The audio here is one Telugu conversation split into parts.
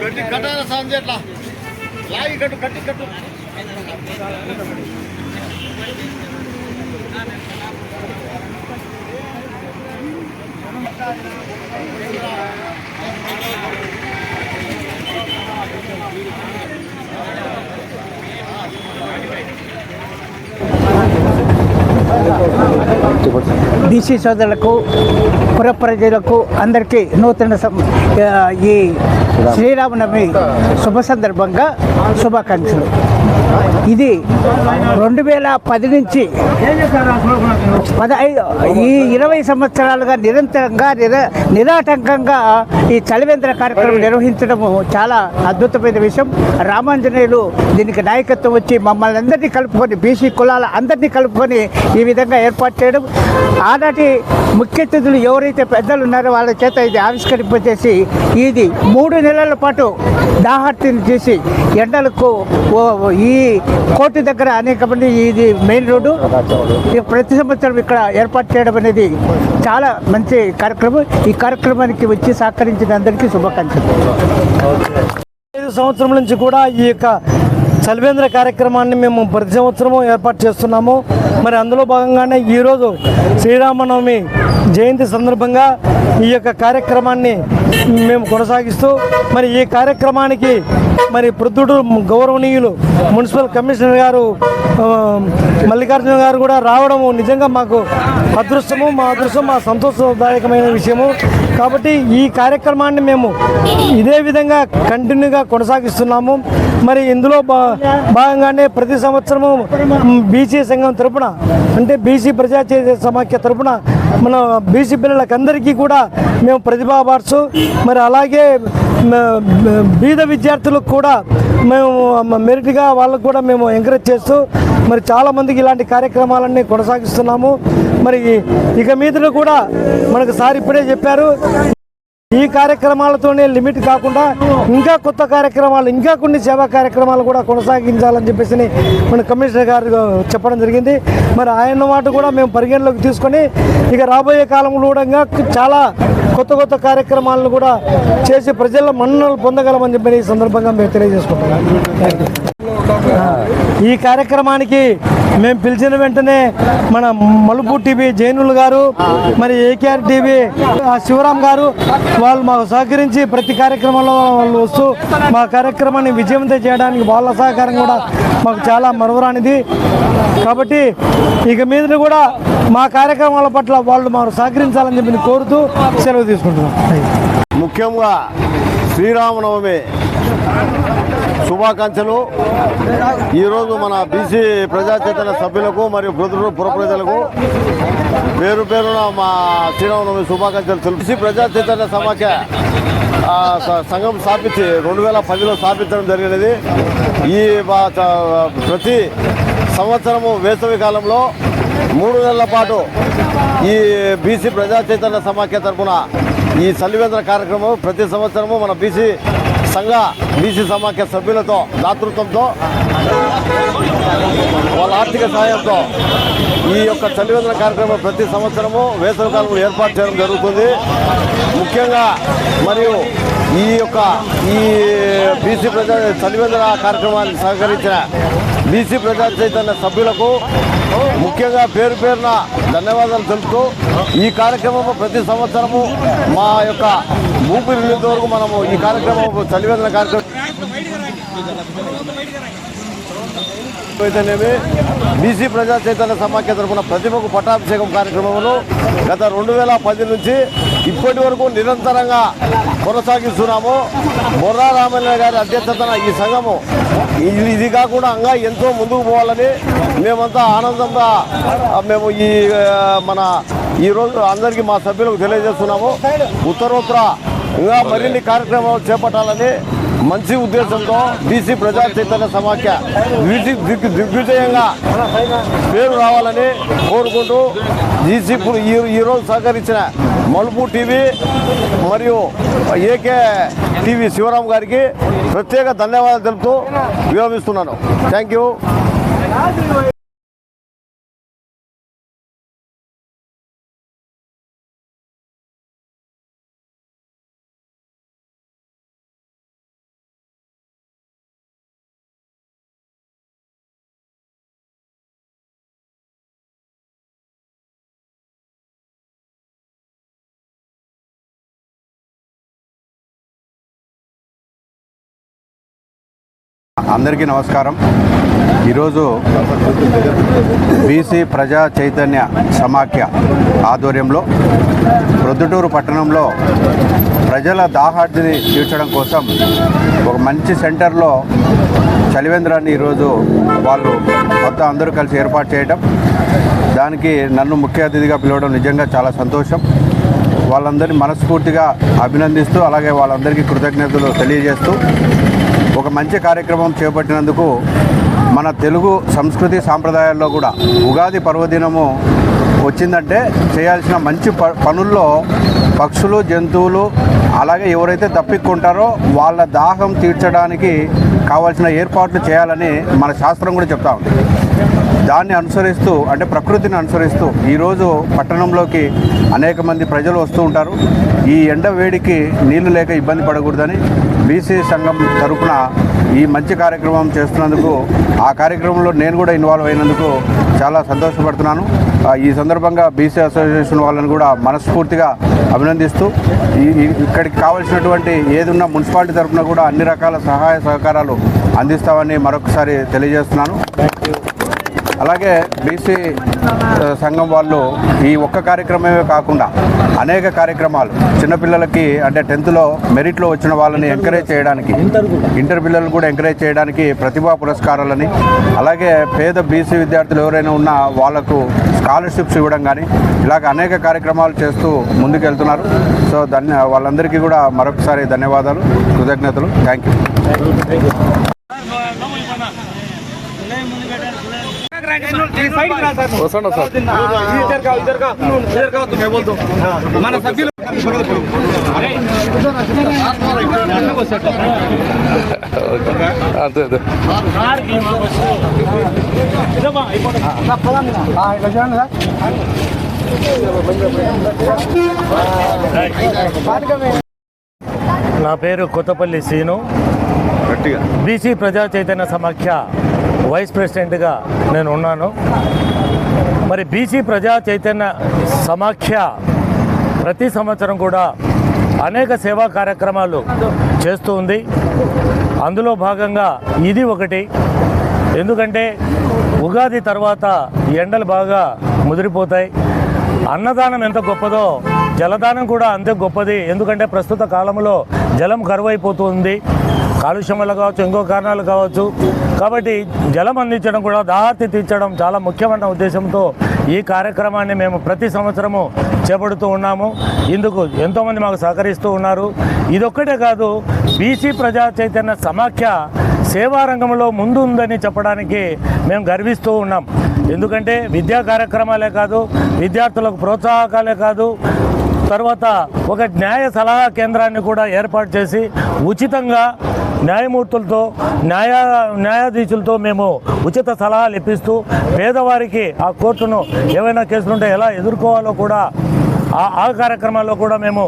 గట్టి కట్టాల సాంజ్ ఎట్లా లాగి కట్టు కట్టి కట్టు. బీసీ సోదరులకు పుర ప్రజలకు అందరికీ నూతన ఈ శ్రీరామనవమి శుభ సందర్భంగా శుభాకాంక్షలు. ఇది రెండు వేల పది నుంచి పదహైదు ఈ ఇరవై సంవత్సరాలుగా నిరంతరంగా నిర నిరాటంకంగా ఈ చలివేంద్ర కార్యక్రమం నిర్వహించడము చాలా అద్భుతమైన విషయం. రామాంజనేయులు దీనికి నాయకత్వం వచ్చి మమ్మల్ని అందరినీ కలుపుకొని బీసీ కులాల అందరినీ కలుపుకొని ఈ విధంగా ఏర్పాటు చేయడం. ఆనాటి ముఖ్య అతిథులు ఎవరైతే పెద్దలు ఉన్నారో వాళ్ళ చేత ఇది ఆవిష్కరింపజేసి ఇది మూడు నెలల పాటు దాహార్తిని చేసి ఎండలకు ఓ- ఈ కోర్టు దగ్గర అనేక మంది ఇది మెయిన్ రోడ్డు. ప్రతి సంవత్సరం ఇక్కడ ఏర్పాటు చేయడం అనేది చాలా మంచి కార్యక్రమం. ఈ కార్యక్రమానికి వచ్చి సహకరించిన అందరికీ శుభాకాంక్షలు. ఐదు సంవత్సరం నుంచి కూడా ఈ యొక్క చలివేంద్ర కార్యక్రమాన్ని మేము ప్రతి సంవత్సరము ఏర్పాటు చేస్తున్నాము. మరి అందులో భాగంగానే ఈరోజు శ్రీరామనవమి జయంతి సందర్భంగా ఈ యొక్క కార్యక్రమాన్ని మేము కొనసాగిస్తూ మరి ఈ కార్యక్రమానికి మరి ప్రొద్దుడు గౌరవనీయులు మున్సిపల్ కమిషనర్ గారు మల్లికార్జున గారు కూడా రావడము నిజంగా మాకు అదృష్టము మా అదృష్టం మా సంతోషదాయకమైన విషయము. కాబట్టి ఈ కార్యక్రమాన్ని మేము ఇదే విధంగా కంటిన్యూగా కొనసాగిస్తున్నాము. మరి ఇందులో భా- భాగంగానే ప్రతి సంవత్సరము బీసీ సంఘం తరపున అంటే బీసీ ప్రజా సమాఖ్య తరపున మన బీసీ పిల్లలకందరికీ కూడా మేము ప్రతిభా అవార్డ్స్. మరి అలాగే బీద విద్యార్థులకు కూడా మేము మెరిట్గా వాళ్ళకు కూడా మేము ఎంకరేజ్ చేస్తూ మరి చాలామందికి ఇలాంటి కార్యక్రమాలన్నీ కొనసాగిస్తున్నాము. మరి ఇక మీదలో కూడా మనకు సార్ ఇప్పుడే చెప్పారు ఈ కార్యక్రమాలతోనే లిమిట్ కాకుండా ఇంకా కొత్త కార్యక్రమాలు ఇంకా కొన్ని సేవా కార్యక్రమాలు కూడా కొనసాగించాలని చెప్పేసి మన కమిషనర్ గారు చెప్పడం జరిగింది మరి ఆయన మాట కూడా మేము పరిగణలోకి తీసుకొని ఇక రాబోయే కాలంలో కూడా చాలా కొత్త కొత్త కార్యక్రమాలను కూడా చేసి ప్రజల మన్ననలు పొందగలమని చెప్పి ఈ సందర్భంగా మేము తెలియజేసుకుంటున్నాం థ్యాంక్ యూ. ఈ కార్యక్రమానికి మేము పిలిచిన వెంటనే మన మలుపు టీవీ జైనులు గారు మరి ఏకేఆర్ టీవీ ఆ శివరాం గారు వాళ్ళు మాకు సహకరించి ప్రతి కార్యక్రమంలో వాళ్ళు వస్తూ మా కార్యక్రమాన్ని విజయవంతం చేయడానికి వాళ్ళ సహకారం కూడా మాకు చాలా మరువరానిది కాబట్టి ఇక మీద కూడా మా కార్యక్రమాల పట్ల వాళ్ళు మాకు సహకరించాలని చెప్పి కోరుతూ సెలవు తీసుకుంటున్నాం. ముఖ్యంగా శ్రీరామనవమి శుభాకాంక్షలు. ఈరోజు మన బీసీ ప్రజాచేతన సభ్యులకు మరియు ప్రజలు పుర ప్రజలకు పేరు పేరున మా శ్రీరామనవమి శుభాకాంక్షలు తెలుపు. బీసీ ప్రజాచేతన సమాఖ్య సంఘం స్థాపించి రెండు వేల పదిలో స్థాపించడం జరిగినది. ఈ ప్రతి సంవత్సరము వేసవి కాలంలో మూడు నెలల పాటు ఈ బీసీ ప్రజా చైతన్య సమాఖ్య తరఫున ఈ చలివేంద్ర కార్యక్రమం ప్రతి సంవత్సరము మన బీసీ సంఘ బీసీ సమాఖ్య సభ్యులతో దాతృత్వంతో వాళ్ళ ఆర్థిక సహాయంతో ఈ యొక్క చలివేంద్ర కార్యక్రమం ప్రతి సంవత్సరము వేసవి కాలంలో ఏర్పాటు చేయడం జరుగుతుంది. ముఖ్యంగా మరియు ఈ యొక్క ఈ బీసీ ప్రజా చలివేంద్ర కార్యక్రమాన్ని సహకరించిన బీసీ ప్రజా చైతన్య సభ్యులకు ముఖ్యంగా పేరు పేరున ధన్యవాదాలు తెలుపుతూ ఈ కార్యక్రమము ప్రతి సంవత్సరము మా యొక్క ఊపిరి వరకు మనము ఈ కార్యక్రమం చలివేంద్ర కార్యక్రమం అయితేనేమి బీసీ ప్రజా చైతన్య సమాఖ్య తరఫున ప్రతిభకు పట్టాభిషేకం కార్యక్రమంలో గత రెండు వేల పది నుంచి ఇప్పటి వరకు నిరంతరంగా కొనసాగిస్తున్నాము. బొర్రా రామయ్య గారి అధ్యక్షతన ఈ సంఘము ఇది ఇది కాకుండా ఇంకా ఎంతో ముందుకు పోవాలని మేమంతా ఆనందంగా మేము ఈ మన ఈ రోజు అందరికీ మా సభ్యులకు తెలియజేస్తున్నాము. ఉత్తరోత్తర ఇంకా మరిన్ని కార్యక్రమాలు చేపట్టాలని మంచి ఉద్దేశంతో బీసీ ప్రజా చైతన్య సమాఖ్య దిగ్వి- దిగ్- దిగ్విజయంగా పేరు రావాలని కోరుకుంటూ బీసీ ఈ ఈరోజు సహకరించిన మలుపు టీవీ మరియు ఏకే టీవీ శివరాం గారికి ప్రత్యేక ధన్యవాదాలు తెలుపుతూ విరమిస్తున్నాను. థ్యాంక్ అందరికీ నమస్కారం. ఈరోజు బీసీ ప్రజా చైతన్య సమాఖ్య ఆధ్వర్యంలో ప్రొద్దుటూరు పట్టణంలో ప్రజల దాహార్తిని తీర్చడం కోసం ఒక మంచి సెంటర్లో చలివేంద్రాన్ని ఈరోజు వాళ్ళు మొత్తం అందరూ కలిసి ఏర్పాటు చేయడం దానికి నన్ను ముఖ్య అతిథిగా పిలవడం నిజంగా చాలా సంతోషం. వాళ్ళందరినీ మనస్ఫూర్తిగా అభినందిస్తూ అలాగే వాళ్ళందరికీ కృతజ్ఞతలు తెలియజేస్తూ ఒక మంచి కార్యక్రమం చేపట్టినందుకు మన తెలుగు సంస్కృతి సాంప్రదాయాల్లో కూడా ఉగాది పర్వదినము వచ్చిందంటే చేయాల్సిన మంచి ప పనుల్లో పక్షులు జంతువులు అలాగే ఎవరైతే తప్పిక్కుంటారో వాళ్ళ దాహం తీర్చడానికి కావాల్సిన ఏర్పాట్లు చేయాలని మన శాస్త్రం కూడా చెప్తా ఉంది. దాన్ని అనుసరిస్తూ అంటే ప్రకృతిని అనుసరిస్తూ ఈరోజు పట్టణంలోకి అనేక మంది ప్రజలు వస్తూ ఉంటారు. ఈ ఎండ వేడికి నీళ్ళు లేక ఇబ్బంది పడకూడదని బీసీ సంఘం తరపున ఈ మంచి కార్యక్రమం చేస్తున్నందుకు ఆ కార్యక్రమంలో నేను కూడా ఇన్వాల్వ్ అయినందుకు చాలా సంతోషపడుతున్నాను. ఈ సందర్భంగా బీసీ అసోసియేషన్ వాళ్ళని కూడా మనస్ఫూర్తిగా అభినందిస్తూ ఈ ఇక్కడికి కావాల్సినటువంటి ఏదున్నా మున్సిపాలిటీ తరఫున కూడా అన్ని రకాల సహాయ సహకారాలు అందిస్తామని మరొకసారి తెలియజేస్తున్నాను. అలాగే బీసీ సంఘం వాళ్ళు ఈ ఒక్క కార్యక్రమమే కాకుండా అనేక కార్యక్రమాలు చిన్నపిల్లలకి అంటే టెన్త్లో మెరిట్లో వచ్చిన వాళ్ళని ఎంకరేజ్ చేయడానికి ఇంటర్ పిల్లలు కూడా ఎంకరేజ్ చేయడానికి ప్రతిభా పురస్కారాలని అలాగే పేద బీసీ విద్యార్థులు ఎవరైనా ఉన్నా వాళ్ళకు స్కాలర్షిప్స్ ఇవ్వడం కానీ ఇలాగ అనేక కార్యక్రమాలు చేస్తూ ముందుకెళ్తున్నారు. సో ధన్య వాళ్ళందరికీ కూడా మరొకసారి ధన్యవాదాలు కృతజ్ఞతలు. థ్యాంక్ యూ అంతే అదే నా పేరు కొత్తపల్లి శ్రీను బీసీ ప్రజా చైతన్య సమాఖ్య వైస్ ప్రెసిడెంట్గా నేను ఉన్నాను. మరి బీసీ ప్రజా చైతన్య సమాఖ్య ప్రతి సంవత్సరం కూడా అనేక సేవా కార్యక్రమాలు చేస్తూ ఉంది. అందులో భాగంగా ఇది ఒకటి. ఎందుకంటే ఉగాది తర్వాత ఎండలు బాగా ముదిరిపోతాయి. అన్నదానం ఎంత గొప్పదో జలదానం కూడా అంతే గొప్పది. ఎందుకంటే ప్రస్తుత కాలంలో జలం కరువైపోతుంది. కాలుష్యం వల్ల కావచ్చు ఇంకో కారణాలు కావచ్చు. కాబట్టి జలం అందించడం కూడా దాహార్తి తీర్చడం చాలా ముఖ్యమైన ఉద్దేశంతో ఈ కార్యక్రమాన్ని మేము ప్రతి సంవత్సరము చేపడుతూ ఉన్నాము. ఇందుకు ఎంతోమంది మాకు సహకరిస్తూ ఉన్నారు. ఇదొక్కటే కాదు బీసీ ప్రజా చైతన్య సమాఖ్య సేవా రంగంలో ముందు ఉందని చెప్పడానికి మేము గర్విస్తూ ఉన్నాం. ఎందుకంటే విద్యా కార్యక్రమాలే కాదు విద్యార్థులకు ప్రోత్సాహకాలే కాదు తర్వాత ఒక న్యాయ సలహా కేంద్రాన్ని కూడా ఏర్పాటు చేసి ఉచితంగా న్యాయమూర్తులతో న్యాయ న్యాయాధీశులతో మేము ఉచిత సలహాలు ఇప్పిస్తూ పేదవారికి ఆ కోర్టును ఏవైనా కేసులుంటే ఎలా ఎదుర్కోవాలో కూడా ఆ ఆ కార్యక్రమాల్లో కూడా మేము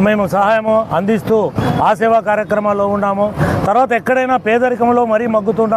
మేము సహాయము అందిస్తూ ఆ సేవా కార్యక్రమాల్లో ఉన్నాము. తర్వాత ఎక్కడైనా పేదరికంలో మరీ మగ్గుతున్న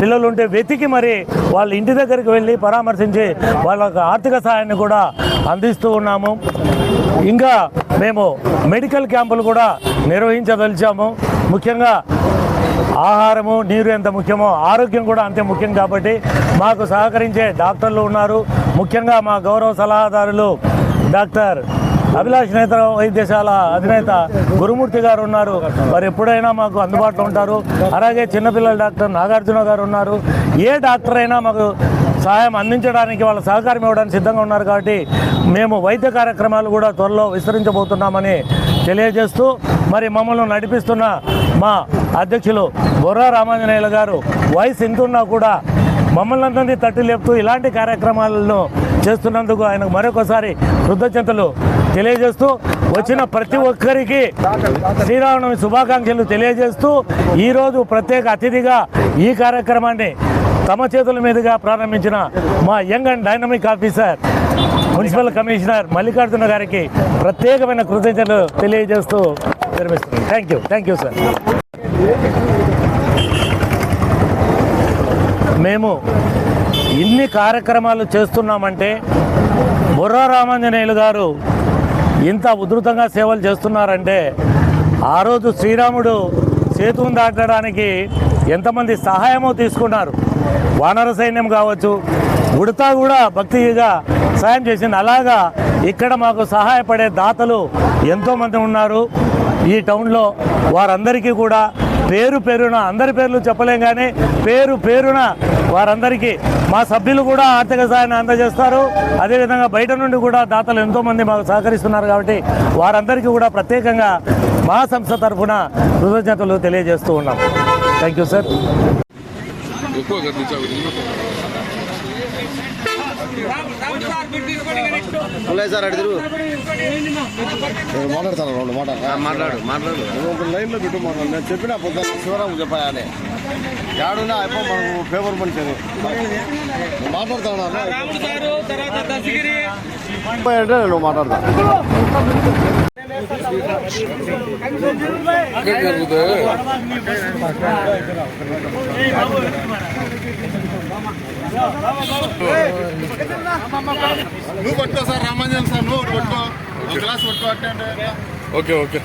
పిల్లలు ఉంటే వెతికి మరి వాళ్ళ ఇంటి దగ్గరికి వెళ్ళి పరామర్శించి వాళ్ళకు ఆర్థిక సహాయాన్ని కూడా అందిస్తూ ఉన్నాము. ఇంకా మేము మెడికల్ క్యాంపులు కూడా నిర్వహించదలిచాము. ముఖ్యంగా ఆహారము నీరు ఎంత ముఖ్యమో ఆరోగ్యం కూడా అంతే ముఖ్యం కాబట్టి మాకు సహకరించే డాక్టర్లు ఉన్నారు. ముఖ్యంగా మా గౌరవ సలహాదారులు డాక్టర్ అభిలాష్ నేత వైద్యశాల అధినేత గురుమూర్తి గారు ఉన్నారు. వారు ఎప్పుడైనా మాకు అందుబాటులో ఉంటారు. అలాగే చిన్నపిల్లల డాక్టర్ నాగార్జున గారు ఉన్నారు. ఏ డాక్టర్ అయినా మాకు సహాయం అందించడానికి వాళ్ళ సహకారం ఇవ్వడానికి సిద్ధంగా ఉన్నారు కాబట్టి మేము వైద్య కార్యక్రమాలు కూడా త్వరలో విస్తరించబోతున్నామని తెలియజేస్తూ మరి మమ్మల్ని నడిపిస్తున్న మా అధ్యక్షులు బొర్రా రామాంజనేయులు గారు వయసు ఎంతున్నా కూడా మమ్మల్ని అందరినీ తట్టు లేపుతూ ఇలాంటి కార్యక్రమాలను చేస్తున్నందుకు ఆయనకు మరొకసారి కృతజ్ఞతలు తెలియజేస్తూ వచ్చిన ప్రతి ఒక్కరికి శ్రీరామనవమి శుభాకాంక్షలు తెలియజేస్తూ ఈరోజు ప్రత్యేక అతిథిగా ఈ కార్యక్రమాన్ని తమ చేతుల మీదుగా ప్రారంభించిన మా young and dynamic officer municipal commissioner Mallikarjuna గారికి ప్రత్యేకమైన కృతజ్ఞతలు తెలియజేస్తూ విరమిస్తున్నాను thank you thank you sir మేము ఇన్ని కార్యక్రమాలు చేస్తున్నామంటే బుర్రా రామాంజనేయులు గారు ఇంత ఉధృతంగా సేవలు చేస్తున్నారంటే ఆ రోజు శ్రీరాముడు సేతువును దాటడానికి ఎంతమంది సహాయమో తీసుకున్నారు. వానర సైన్యం కావచ్చు ఉడతా కూడా భక్తిగా సాయం చేసింది. అలాగా ఇక్కడ మాకు సహాయపడే దాతలు ఎంతోమంది ఉన్నారు. ఈ టౌన్లో వారందరికీ కూడా పేరు పేరున అందరి పేర్లు చెప్పలేం కానీ పేరు పేరున వారందరికీ మా సభ్యులు కూడా ఆర్థిక సహాయాన్ని అందజేస్తారు. అదేవిధంగా బయట నుండి కూడా దాతలు ఎంతోమంది మాకు సహకరిస్తున్నారు కాబట్టి వారందరికీ కూడా ప్రత్యేకంగా మా సంస్థ తరఫున కృతజ్ఞతలు తెలియజేస్తూ ఉన్నాం. థ్యాంక్ యూ సార్ అడిగిరు నేను మాట్లాడతాను రెండు మాట. మాట్లాడు మాట్లాడు. ఒక లైన్లో పెట్టు మాట్లాడు. నేను చెప్పిన పొద్దున్న శివరాము చెప్పాయని యాడున్నా అయిపో మనకు పేపర్ అని నేను మాట్లాడతాను అంటే నేను మాట్లాడతాను నువ్వు పట్టుకో సార్ రామాంజన్ సార్ నువ్వు పట్టుకో. ఒక గ్లాస్ పట్టుకో అంటే. Okay okay.